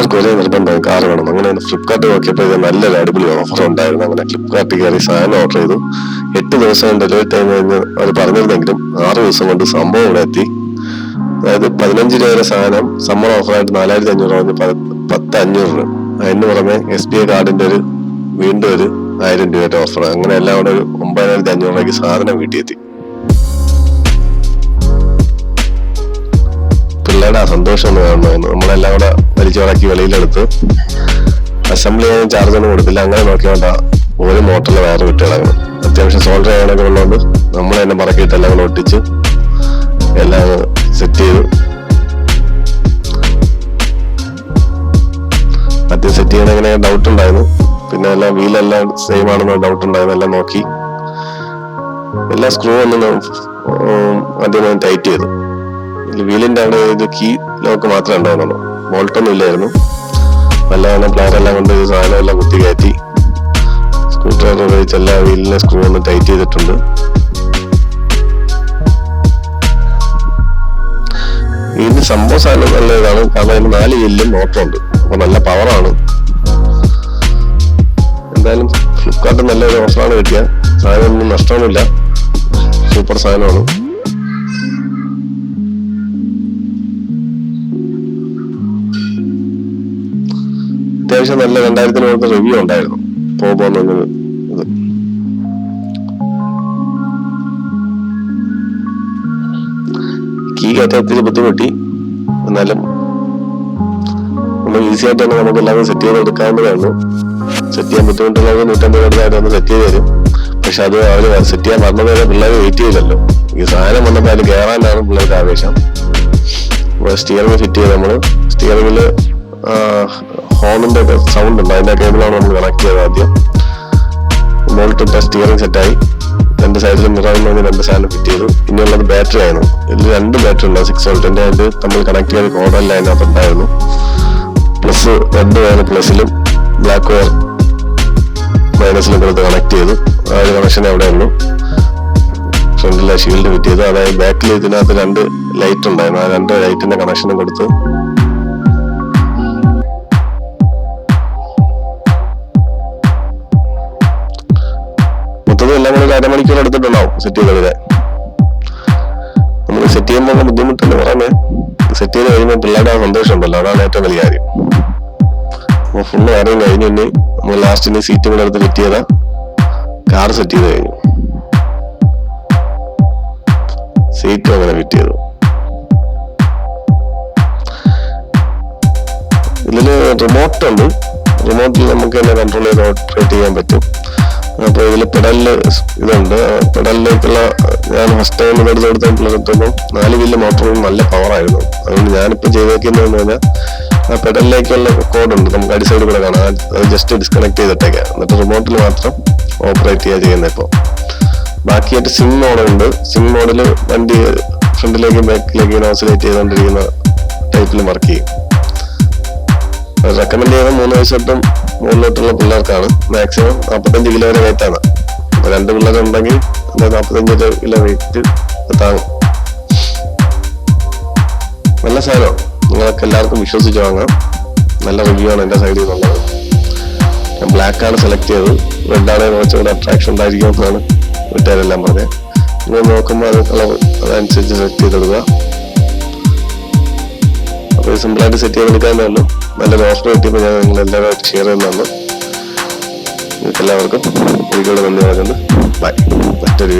എല്ലാവർക്കും ഒരേ നിർബന്ധം കാർ വേണം. അങ്ങനെ ഫ്ലിപ്കാർട്ട് നോക്കിയപ്പോൾ ഇത് നല്ലൊരു അടിപൊളി ഓഫർ ഉണ്ടായിരുന്നു. അങ്ങനെ ഫ്ലിപ്കാർട്ട് കയറി സാധനം ഓർഡർ ചെയ്തു. എട്ട് ദിവസം ഡെലിവറി ടൈം കഴിഞ്ഞ് അവർ പറഞ്ഞിരുന്നെങ്കിലും ആറ് ദിവസം കൊണ്ട് സംഭവം ഇവിടെ എത്തി. അതായത് പതിനഞ്ച് രൂപ വരെ സാധനം സമ്മർ ഓഫറായിട്ട് നാലായിരത്തി അഞ്ഞൂറ് പറഞ്ഞ് പത്ത് അഞ്ഞൂറ് രൂപ അതിന് പുറമെ എസ് ബി ഐ കാർഡിന്റെ ഒരു വീണ്ടും ഒരു ആയിരം രൂപയുടെ ഓഫർ അങ്ങനെ എല്ലാം കൂടെ ഒരു ഒമ്പതിനായിരത്തി അഞ്ഞൂറ് രൂപയ്ക്ക് സാധനം വീട്ടിൽ ആ സന്തോഷം ഒന്ന് കാണുന്നു നമ്മളെല്ലാം കൂടെ വലിച്ചവരാക്കി വെളിയിലെടുത്ത് അസംബ്ലി ചെയ്യാൻ ചാർജ് ഒന്നും കൊടുത്തില്ല. അങ്ങനെ നോക്കിയോണ്ട ഒരു മോട്ടറിൽ വയറ് വിട്ട് അത്യാവശ്യം സോൾഡർ ചെയ്യാനൊക്കെ ഉള്ളതുകൊണ്ട് നമ്മൾ തന്നെ പറക്കിയിട്ട് എല്ലാം കൂടെ ഒട്ടിച്ച് എല്ലാം സെറ്റ് ചെയ്തു. ആദ്യം സെറ്റ് ചെയ്യണ ഇങ്ങനെ ഡൗട്ട് ഉണ്ടായിരുന്നു. പിന്നെ എല്ലാം വീലെല്ലാം സെയിം ആണെന്ന് ഡൗട്ട് ഉണ്ടായിരുന്നു. എല്ലാം നോക്കി. എല്ലാ സ്ക്രൂ ഒന്നും ആദ്യം ടൈറ്റ് ചെയ്തു. വീലിന്റെ അവിടെ ഇത് കീ ലോക്ക് മാത്രമേ ഉണ്ടായിരുന്നുള്ളൂ. ബോൾട്ടൊന്നും ഇല്ലായിരുന്നു. വല്ലാതെ പ്ലെയർ എല്ലാം കൊണ്ട് ഇത് സാധനം എല്ലാം കുത്തി കയറ്റി. സ്ക്രൂ ഡ്രൈവർ ഉപയോഗിച്ച് എല്ലാ വീലിനെ സ്ക്രൂ ഒന്ന് ടൈറ്റ് ചെയ്തിട്ടുണ്ട്. ഇതിന്റെ സംഭവം സാധനം നല്ല ഇതാണ്. കാരണം അതിന് നാല് വീലിലും മോട്ടറുണ്ട് അപ്പൊ നല്ല പവറാണ് എന്തായാലും ഫ്ലിപ്കാർട്ട് നല്ലൊരു ഓഫറാണ് കിട്ടിയ സാധനമൊന്നും നഷ്ടമൊന്നുമില്ല. സൂപ്പർ സാധനമാണ്. അത്യാവശ്യം നല്ല രണ്ടായിരത്തിന് കൊടുത്ത റിവ്യൂ ഉണ്ടായിരുന്നു. പോകുമ്പോൾ ഇത്. കീ ഒത്തിരി ബുദ്ധിമുട്ടി എന്നാലും നമ്മൾ ഈസി ആയിട്ട് തന്നെ നമുക്ക് എല്ലാവരും സെറ്റ് ചെയ്ത് എടുക്കാവുന്നതാണ്. സെറ്റ് ചെയ്യാൻ ബുദ്ധിമുട്ടുള്ളവർ നൂറ്റമ്പത് രൂപയായിട്ട് ഒന്ന് സെറ്റ് ചെയ്ത് തരും. പക്ഷെ അത് അവർ സെറ്റ് ചെയ്യാൻ വന്നതുവരെ വരെ പിള്ളേർ വെയിറ്റ് ചെയ്യില്ലല്ലോ ഈ സാധനം വന്നപ്പോൾ അതിൽ കയറാനാണ് പിള്ളേർക്ക് ആവേശം. സ്റ്റിയറിംഗ് ഫിറ്റ് ചെയ്ത് നമ്മൾ സ്റ്റിയറിംഗിൽ ഹോണിന്റെ സൗണ്ട് ഉണ്ട്. അതിന്റെ കേബിളാണ് നമ്മൾ കണക്ട് ചെയ്തത് ആദ്യം. മോൾട്ടിന്റെ സ്റ്റിയറിംഗ് സെറ്റായി രണ്ട് സൈഡിൽ മിററിൽ നിന്ന് രണ്ട് സാധനം ഫിറ്റ് ചെയ്തു. ഇനിയുള്ളത് ബാറ്ററി ആയിരുന്നു. ഇതിൽ രണ്ട് ബാറ്ററി ഉണ്ട് സിക്സ് വോൾട്ടിന്റെ അത് നമ്മൾ കണക്ട് ചെയ്ത കോഡല്ല അതിനകത്ത് ഉണ്ടായിരുന്നു പ്ലസ് റെഡ് വയർ പ്ലസിലും ബ്ലാക്ക് വയർ മൈനസിലും കൊടുത്ത് കണക്ട് ചെയ്തു. ആ ഒരു കണക്ഷൻ അവിടെ ഉള്ളൂ. ഫ്രണ്ടിലെ ഷീൽഡ് ഫിറ്റ് ചെയ്തു. അതായത് ബാക്കിൽ ഇതിനകത്ത് രണ്ട് ലൈറ്റ് ഉണ്ടായിരുന്നു. ആ രണ്ട് ലൈറ്റിന്റെ കണക്ഷനും കൊടുത്ത്. മൊത്തത്തിൽ എല്ലാം കൂടെ അരമണിക്കൂർ എടുത്തിട്ടുണ്ടാവും സെറ്റ് ചെയ്തതിന് നമ്മൾ സെറ്റ് ചെയ്യുമ്പോൾ ബുദ്ധിമുട്ടില്ല പറയുന്നത് സെറ്റ് ചെയ്ത് കഴിയുമ്പോൾ പിള്ളേരുടെ സന്തോഷം ഉണ്ടല്ലോ അതാണ് ഏറ്റവും വലിയ കാര്യം. അപ്പോൾ ഫുള്ള് കാര്യം കഴിഞ്ഞു ഇനി നമ്മൾ ലാസ്റ്റിന് സീറ്റ് കൂടെ എടുത്ത് ഫിറ്റ് ചെയ്ത കാർ സെറ്റ് ചെയ്ത് കഴിഞ്ഞു. സീറ്റും അങ്ങനെ ഫിറ്റ് ചെയ്തു. ഇതിൽ റിമോട്ട് ഉണ്ട്. റിമോട്ടിൽ നമുക്ക് തന്നെ കൺട്രോൾ ചെയ്ത് ഓപ്പറേറ്റ് ചെയ്യാൻ പറ്റും. അപ്പൊ ഇതിൽ പെടലിൽ ഇതുണ്ട്. പെടലിലേക്കുള്ള ഞാൻ ഫസ്റ്റ് ടൈം എടുത്ത് കൊടുത്തോണ്ടിരുന്നപ്പോൾ നാല് വില്ല് മോട്ടറും നല്ല പവർ ആയിരുന്നു. അതുകൊണ്ട് ഞാനിപ്പോ ചെയ്തേക്കുന്നതെന്ന് പറഞ്ഞാൽ ആ പെടലിലേക്കുള്ള കോഡ് ഉണ്ട്. നമുക്ക് അടി സൈഡിൽ കൂടെ കാണാം. അത് ജസ്റ്റ് ഡിസ്കണക്ട് ചെയ്തിട്ടേക്കാം. എന്നിട്ട് റിമോട്ടിൽ മാത്രം ഓപ്പറേറ്റ് ചെയ്യുക ചെയ്യുന്നത് ഇപ്പോൾ ബാക്കിയായിട്ട് സിം മോഡുണ്ട് സിം മോഡിൽ വണ്ടി ഫ്രണ്ടിലേക്കും ബാക്കിലേക്കും ഓസിലേറ്റ് ചെയ്തുകൊണ്ടിരിക്കുന്ന ടൈപ്പിൽ വർക്ക് ചെയ്യും. റെക്കമെൻഡ് ചെയ്യുന്നത് മൂന്ന് വയസ്സ് തൊട്ടും മുകളിലോട്ടുള്ള പിള്ളേർക്കാണ്. മാക്സിമം നാൽപ്പത്തഞ്ച് കിലോ വരെ വെയിറ്റ് അപ്പൊ രണ്ട് പിള്ളേരുണ്ടെങ്കിൽ നാൽപ്പത്തഞ്ച് കിലോ വെയിറ്റ് താങ്ങും നല്ല സാധനം. നിങ്ങൾക്ക് എല്ലാവർക്കും വിശ്വസിച്ച് വാങ്ങാം. നല്ല റിവ്യൂ ആണ് എന്റെ സൈഡിൽ നിന്നുള്ളത് ഞാൻ ബ്ലാക്ക് ആണ് സെലക്ട് ചെയ്തത്. റെഡ് ആണ് കുറച്ചുകൂടെ അട്രാക്ഷൻ ഉണ്ടായിരിക്കും എന്നാണ് വീട്ടുകാരെല്ലാം പറഞ്ഞത്. നിങ്ങൾ നോക്കുമ്പോൾ അത് കളർ അതനുസരിച്ച് സെലക്ട് ചെയ്തെടുക്കുക. അപ്പോൾ സിമ്പിളായിട്ട് സെറ്റ് ചെയ്തെടുക്കാനേ ഉള്ളൂ നല്ലൊരു ഓഫർ കിട്ടിയപ്പോൾ ഞാൻ നിങ്ങൾ എല്ലാവരും ഷെയർ ചെയ്യുന്നുണ്ട് നിങ്ങൾക്ക് എല്ലാവർക്കും വീഡിയോയുടെ നന്ദി പറയുന്നുണ്ട് ബൈ മറ്റൊരു